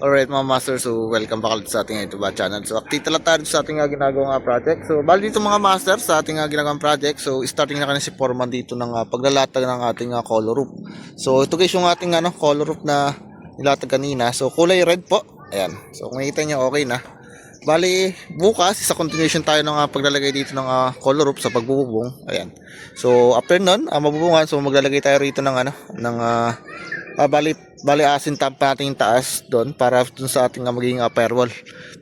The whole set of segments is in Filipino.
Alright mga master, so welcome back sa ating YouTube channel. So update lang tayo sa ating ginagawang project. So bali dito mga master sa ating ginagawang project. So starting na kanina si Foreman dito ng uh, paglalatag ng ating uh, color roof. So ito guys yung ating ano, color roof na nilatag kanina. So kulay red po. Ayan. So kung nakita nyo okay na. Bali bukas sa continuation tayo ng uh, paglalagay dito ng uh, color roof sa pagbububong. Ayan. So after nun, uh, mabubungan. So maglalagay tayo rito ng ano, ng uh, Ah, bali, asin tap natin yung taas doon para dun sa ating uh, magiging uh, firewall.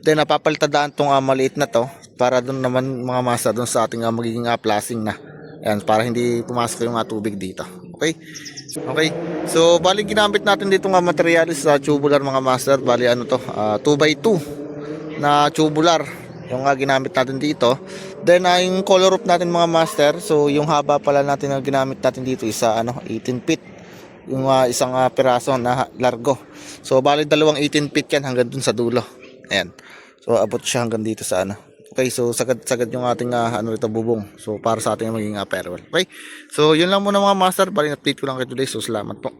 Then napapalitadaan tong uh, maliit na to para doon naman mga masa doon sa ating uh, magiging uh, flashing na. Ayan, para hindi pumasok yung uh, tubig dito. Okay? Okay. So, bali ginamit natin dito nga materialis sa tubular mga master. Bali ano to, 2x2 na tubular yung uh, ginamit natin dito. Then uh, yung color roof natin mga master, so yung haba pala natin na ginamit natin dito is uh, ano 18 feet yung uh, isang uh, piraso na largo. So bali dalawang 18 feet yan hanggang dun sa dulo. Ayan. So abot siya hanggang dito sa ano. Okay, so sagad-sagad yung ating uh, ano rito bubong. So para sa ating magiging uh, firewall. Okay. So yun lang muna mga master, bali update ko lang kayo today. So salamat po.